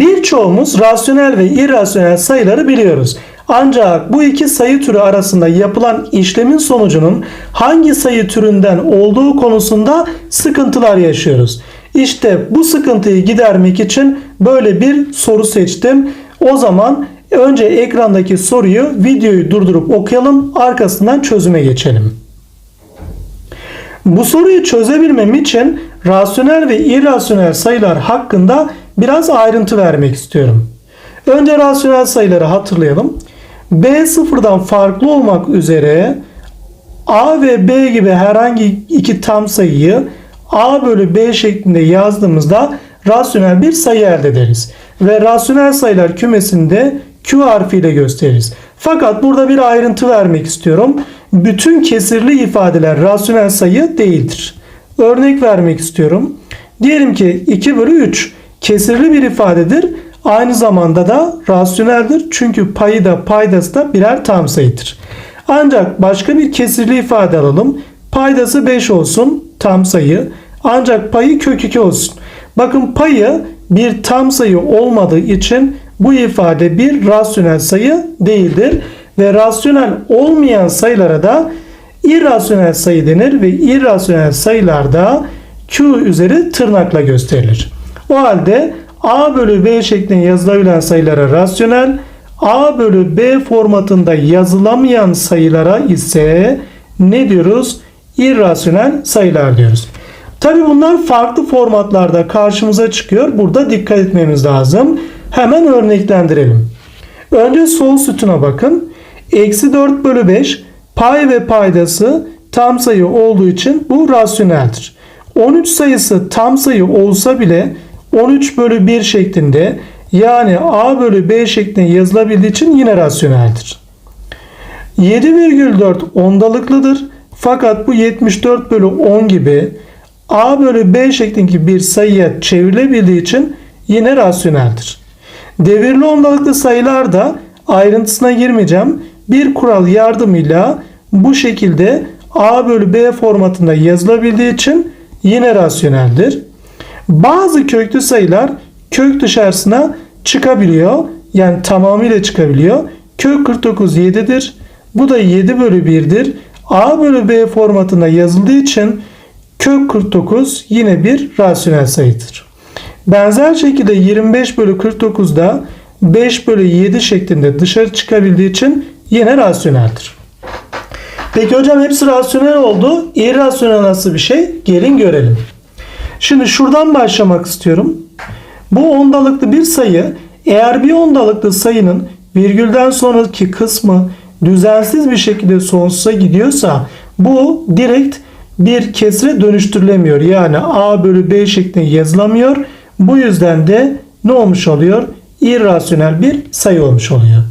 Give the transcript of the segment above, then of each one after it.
Birçoğumuz rasyonel ve irrasyonel sayıları biliyoruz. Ancak bu iki sayı türü arasında yapılan işlemin sonucunun hangi sayı türünden olduğu konusunda sıkıntılar yaşıyoruz. İşte bu sıkıntıyı gidermek için böyle bir soru seçtim. O zaman önce ekrandaki soruyu videoyu durdurup okuyalım arkasından çözüme geçelim. Bu soruyu çözebilmem için rasyonel ve irrasyonel sayılar hakkında biraz ayrıntı vermek istiyorum. Önce rasyonel sayıları hatırlayalım. B sıfırdan farklı olmak üzere A ve B gibi herhangi iki tam sayıyı A bölü B şeklinde yazdığımızda rasyonel bir sayı elde ederiz. Ve rasyonel sayılar kümesinde Q harfiyle gösteririz. Fakat burada bir ayrıntı vermek istiyorum. Bütün kesirli ifadeler rasyonel sayı değildir. Örnek vermek istiyorum. Diyelim ki 2 bölü 3 kesirli bir ifadedir. Aynı zamanda da rasyoneldir. Çünkü payı da paydası da birer tam sayıdır. Ancak başka bir kesirli ifade alalım. Paydası 5 olsun tam sayı. Ancak payı kök 2 olsun. Bakın payı bir tam sayı olmadığı için bu ifade bir rasyonel sayı değildir. Ve rasyonel olmayan sayılara da irrasyonel sayı denir ve irrasyonel sayılarda Q üzeri tırnakla gösterilir. O halde A bölü B şeklinde yazılabilen sayılara rasyonel, A bölü B formatında yazılamayan sayılara ise ne diyoruz? İrrasyonel sayılar diyoruz. Tabi bunlar farklı formatlarda karşımıza çıkıyor. Burada dikkat etmemiz lazım. Hemen örneklendirelim. Önce sol sütuna bakın. Eksi 4 bölü 5 pay ve paydası tam sayı olduğu için bu rasyoneldir. 13 sayısı tam sayı olsa bile 13 bölü 1 şeklinde yani A bölü B şeklinde yazılabildiği için yine rasyoneldir. 7,4 ondalıklıdır. Fakat bu 74 bölü 10 gibi A bölü B şeklindeki bir sayıya çevrilebildiği için yine rasyoneldir. Devirli ondalıklı sayılar da ayrıntısına girmeyeceğim. Bir kural yardımıyla bu şekilde A bölü B formatında yazılabildiği için yine rasyoneldir. Bazı köklü sayılar kök dışarısına çıkabiliyor. Yani tamamıyla çıkabiliyor. Kök 49 7'dir. Bu da 7 bölü 1'dir. A bölü B formatında yazıldığı için kök 49 yine bir rasyonel sayıdır. Benzer şekilde 25 bölü 49 da 5 bölü 7 şeklinde dışarı çıkabildiği için yine rasyoneldir. Peki hocam hepsi rasyonel oldu. İrrasyonel nasıl bir şey? Gelin görelim. Şimdi şuradan başlamak istiyorum. Bu ondalıklı bir sayı eğer bir ondalıklı sayının virgülden sonraki kısmı düzensiz bir şekilde sonsuza gidiyorsa bu direkt bir kesre dönüştürülemiyor. Yani A bölü B şeklinde yazılamıyor. Bu yüzden de ne olmuş oluyor? İrrasyonel bir sayı olmuş oluyor.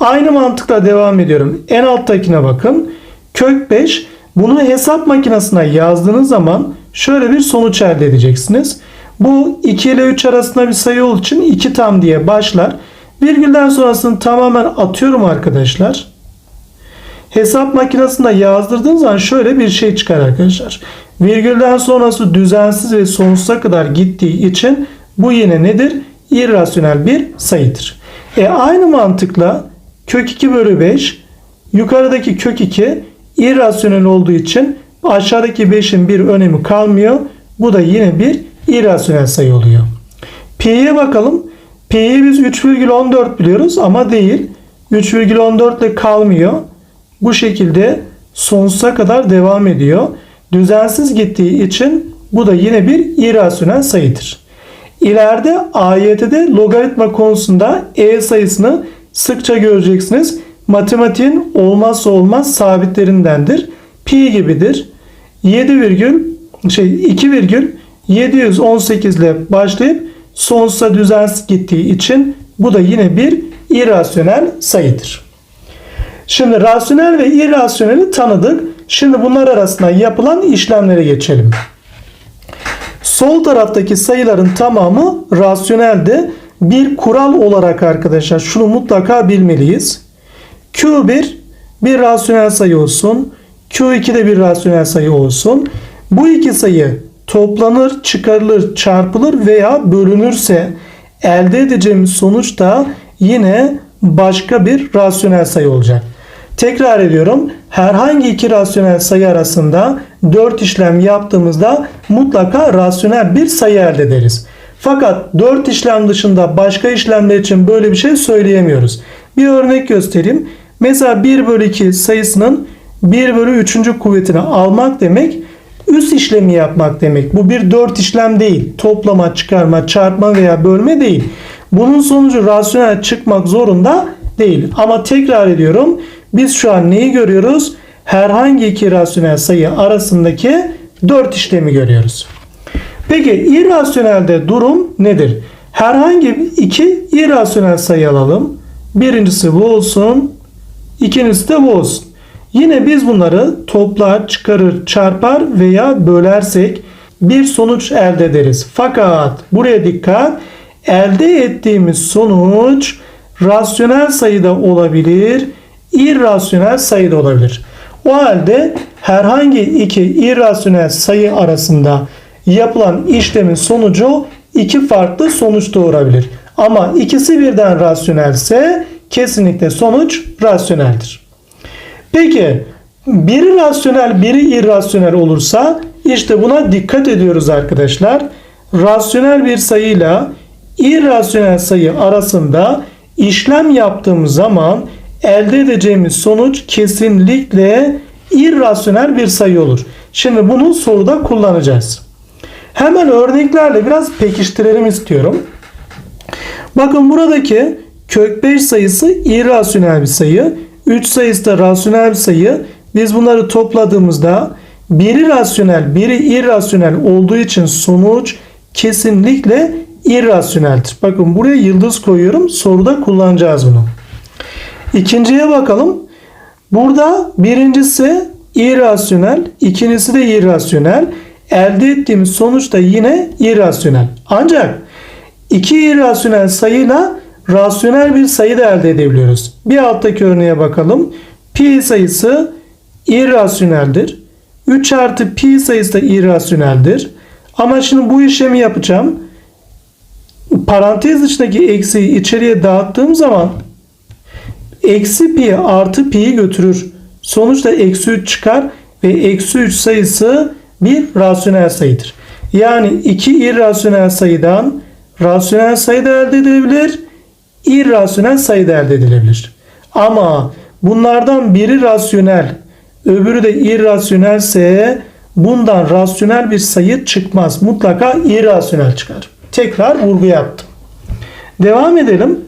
Aynı mantıkla devam ediyorum. En alttakine bakın. Kök 5 bunu hesap makinesine yazdığınız zaman şöyle bir sonuç elde edeceksiniz. Bu 2 ile 3 arasında bir sayı olduğu için 2 tam diye başlar. Virgülden sonrasını tamamen atıyorum arkadaşlar. Hesap makinesinde yazdırdığınız zaman şöyle bir şey çıkar arkadaşlar. Virgülden sonrası düzensiz ve sonsuza kadar gittiği için bu yine nedir? İrrasyonel bir sayıdır. E aynı mantıkla kök 2 bölü 5 yukarıdaki kök 2 irrasyonel olduğu için aşağıdaki 5'in bir önemi kalmıyor. Bu da yine bir irrasyonel sayı oluyor. Pi'ye bakalım. Pi'yi biz 3,14 biliyoruz ama değil. 3,14 ile kalmıyor. Bu şekilde sonsuza kadar devam ediyor. Düzensiz gittiği için bu da yine bir irrasyonel sayıdır. İleride AYT'de logaritma konusunda E sayısını sıkça göreceksiniz. Matematiğin olmazsa olmaz sabitlerindendir. Pi gibidir. 7 virgül şey 2 virgül 718 ile başlayıp sonsuza düzensiz gittiği için bu da yine bir irrasyonel sayıdır. Şimdi rasyonel ve irrasyoneli tanıdık. Şimdi bunlar arasında yapılan işlemlere geçelim. Sol taraftaki sayıların tamamı rasyonelde bir kural olarak arkadaşlar şunu mutlaka bilmeliyiz. Q1 bir rasyonel sayı olsun. Q2 de bir rasyonel sayı olsun. Bu iki sayı toplanır, çıkarılır, çarpılır veya bölünürse elde edeceğimiz sonuç da yine başka bir rasyonel sayı olacak. Tekrar ediyorum. Herhangi iki rasyonel sayı arasında 4 işlem yaptığımızda mutlaka rasyonel bir sayı elde ederiz. Fakat 4 işlem dışında başka işlemler için böyle bir şey söyleyemiyoruz. Bir örnek göstereyim. Mesela 1 bölü 2 sayısının 1 bölü 3. kuvvetini almak demek üst işlemi yapmak demek. Bu bir 4 işlem değil. Toplama, çıkarma, çarpma veya bölme değil. Bunun sonucu rasyonel çıkmak zorunda değil. Ama tekrar ediyorum. Biz şu an neyi görüyoruz? Herhangi iki rasyonel sayı arasındaki 4 işlemi görüyoruz. Peki irrasyonelde durum nedir? Herhangi iki irrasyonel sayı alalım. Birincisi bu olsun. İkincisi de bu olsun. Yine biz bunları toplar, çıkarır, çarpar veya bölersek bir sonuç elde ederiz. Fakat buraya dikkat. Elde ettiğimiz sonuç rasyonel sayıda olabilir, irrasyonel sayıda olabilir. O halde herhangi iki irrasyonel sayı arasında yapılan işlemin sonucu iki farklı sonuç doğurabilir. Ama ikisi birden rasyonelse kesinlikle sonuç rasyoneldir. Peki biri rasyonel biri irrasyonel olursa işte buna dikkat ediyoruz arkadaşlar. Rasyonel bir sayıyla irrasyonel sayı arasında işlem yaptığımız zaman elde edeceğimiz sonuç kesinlikle irrasyonel bir sayı olur. Şimdi bunu soruda kullanacağız. Hemen örneklerle biraz pekiştirelim istiyorum. Bakın buradaki kök 5 sayısı irrasyonel bir sayı. 3 sayısı da rasyonel sayı. Biz bunları topladığımızda biri rasyonel, biri irrasyonel olduğu için sonuç kesinlikle irrasyoneldir. Bakın buraya yıldız koyuyorum. Soruda kullanacağız bunu. İkinciye bakalım. Burada birincisi irrasyonel, ikincisi de irrasyonel. Elde ettiğimiz sonuç da yine irrasyonel. Ancak iki irrasyonel sayıyla rasyonel bir sayı da elde edebiliyoruz. Bir alttaki örneğe bakalım. Pi sayısı irrasyoneldir. 3 artı pi sayısı da irrasyoneldir. Ama şimdi bu işlemi yapacağım. Parantez içindeki eksiği içeriye dağıttığım zaman eksi pi artı pi'yi götürür. Sonuçta eksi 3 çıkar ve eksi 3 sayısı bir rasyonel sayıdır. Yani iki irrasyonel sayıdan rasyonel sayı da elde edilebilir, irrasyonel sayı da elde edilebilir. Ama bunlardan biri rasyonel, öbürü de irrasyonelse bundan rasyonel bir sayı çıkmaz. Mutlaka irrasyonel çıkar. Tekrar vurgu yaptım. Devam edelim.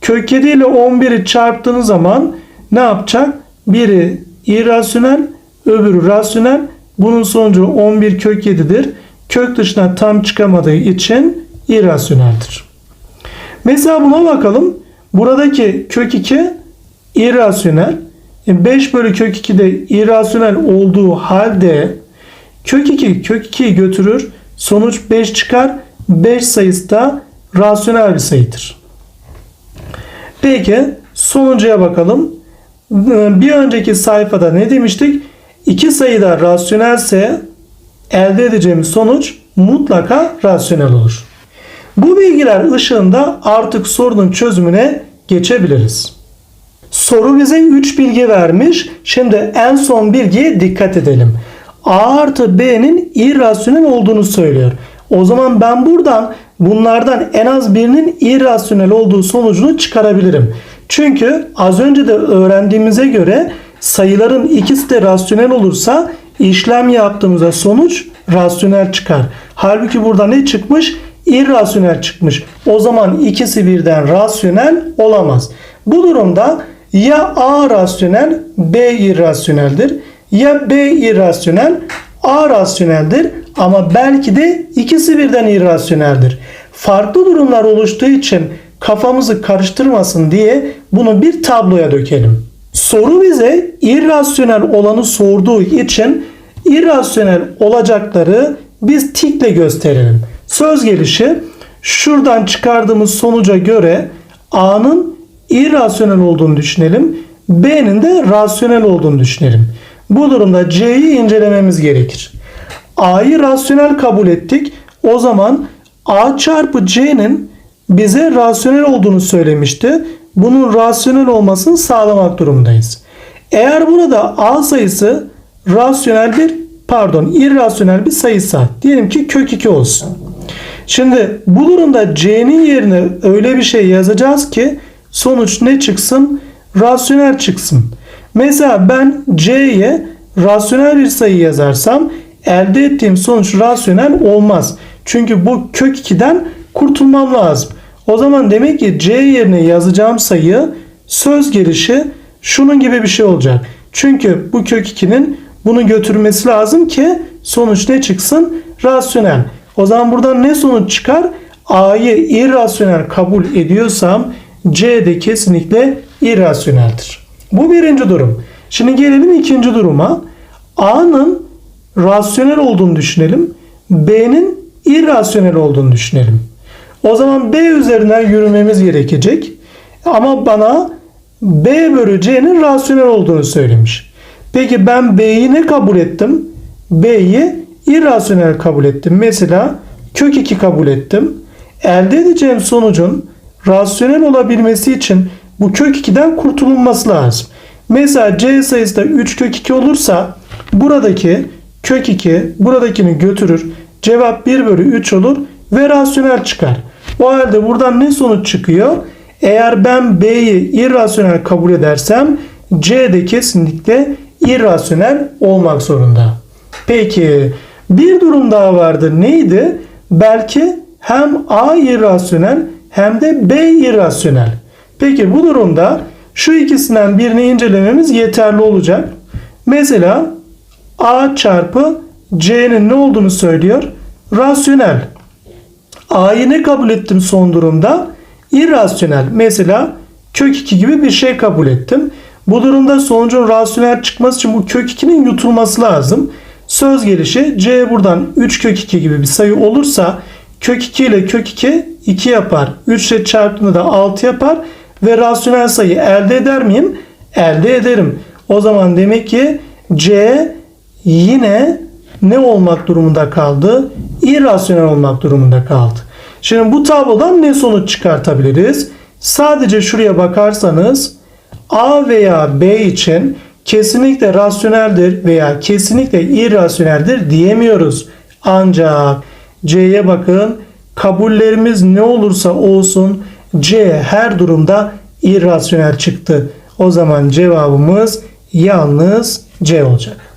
Kök 7 ile 11'i çarptığınız zaman ne yapacak? Biri irrasyonel, öbürü rasyonel. Bunun sonucu 11 kök 7'dir. Kök dışına tam çıkamadığı için irrasyoneldir. Mesela buna bakalım. Buradaki kök 2 irrasyonel. 5 bölü kök 2 de irrasyonel olduğu halde kök 2 kök 2'yi götürür. Sonuç 5 çıkar. 5 sayısı da rasyonel bir sayıdır. Peki sonuncuya bakalım. Bir önceki sayfada ne demiştik? İki sayı da rasyonelse elde edeceğimiz sonuç mutlaka rasyonel olur. Bu bilgiler ışığında artık sorunun çözümüne geçebiliriz. Soru bize 3 bilgi vermiş. Şimdi en son bilgiye dikkat edelim. A artı B'nin irrasyonel olduğunu söylüyor. O zaman ben buradan bunlardan en az birinin irrasyonel olduğu sonucunu çıkarabilirim. Çünkü az önce de öğrendiğimize göre sayıların ikisi de rasyonel olursa işlem yaptığımızda sonuç rasyonel çıkar. Halbuki burada ne çıkmış? İrrasyonel çıkmış. O zaman ikisi birden rasyonel olamaz. Bu durumda ya A rasyonel B irrasyoneldir ya B irrasyonel A rasyoneldir ama belki de ikisi birden irrasyoneldir. Farklı durumlar oluştuğu için kafamızı karıştırmasın diye bunu bir tabloya dökelim. Soru bize irrasyonel olanı sorduğu için irrasyonel olacakları biz tikle gösterelim. Söz gelişi şuradan çıkardığımız sonuca göre A'nın irrasyonel olduğunu düşünelim. B'nin de rasyonel olduğunu düşünelim. Bu durumda C'yi incelememiz gerekir. A'yı rasyonel kabul ettik. O zaman A çarpı C'nin bize rasyonel olduğunu söylemişti. Bunun rasyonel olmasını sağlamak durumundayız. Eğer burada A sayısı rasyonel bir pardon irrasyonel bir sayıysa diyelim ki kök 2 olsun. Şimdi bu durumda C'nin yerine öyle bir şey yazacağız ki sonuç ne çıksın? Rasyonel çıksın. Mesela ben C'ye rasyonel bir sayı yazarsam elde ettiğim sonuç rasyonel olmaz. Çünkü bu kök 2'den kurtulmam lazım. O zaman demek ki C yerine yazacağım sayı söz gelişi şunun gibi bir şey olacak. Çünkü bu kök 2'nin bunu götürmesi lazım ki sonuç ne çıksın? Rasyonel. O zaman buradan ne sonuç çıkar? A'yı irrasyonel kabul ediyorsam C de kesinlikle irrasyoneldir. Bu birinci durum. Şimdi gelelim ikinci duruma. A'nın rasyonel olduğunu düşünelim. B'nin irrasyonel olduğunu düşünelim. O zaman B üzerinden yürümemiz gerekecek. Ama bana B bölü C'nin rasyonel olduğunu söylemiş. Peki ben B'yi ne kabul ettim? B'yi irrasyonel kabul ettim. Mesela kök 2 kabul ettim. Elde edeceğim sonucun rasyonel olabilmesi için bu kök 2'den kurtulunması lazım. Mesela C sayısı da 3 kök 2 olursa buradaki kök 2 buradakini götürür. Cevap 1 bölü 3 olur ve rasyonel çıkar. O halde buradan ne sonuç çıkıyor? Eğer ben B'yi irrasyonel kabul edersem C de kesinlikle irrasyonel olmak zorunda. Peki bir durum daha vardı. Neydi? Belki hem A irrasyonel hem de B irrasyonel. Peki bu durumda şu ikisinden birini incelememiz yeterli olacak. Mesela A çarpı C'nin ne olduğunu söylüyor? Rasyonel. A'yı ne kabul ettim son durumda? İrrasyonel. Mesela kök 2 gibi bir şey kabul ettim. Bu durumda sonucun rasyonel çıkması için bu kök 2'nin yutulması lazım. Söz gelişi C buradan 3 kök 2 gibi bir sayı olursa kök 2 ile kök 2 2 yapar. 3 ile çarptığında da 6 yapar ve rasyonel sayı elde eder miyim? Elde ederim. O zaman demek ki C yine ne olmak durumunda kaldı? İrrasyonel olmak durumunda kaldı. Şimdi bu tablodan ne sonuç çıkartabiliriz? Sadece şuraya bakarsanız A veya B için kesinlikle rasyoneldir veya kesinlikle irrasyoneldir diyemiyoruz. Ancak C'ye bakın kabullerimiz ne olursa olsun C her durumda irrasyonel çıktı. O zaman cevabımız yalnız C olacak.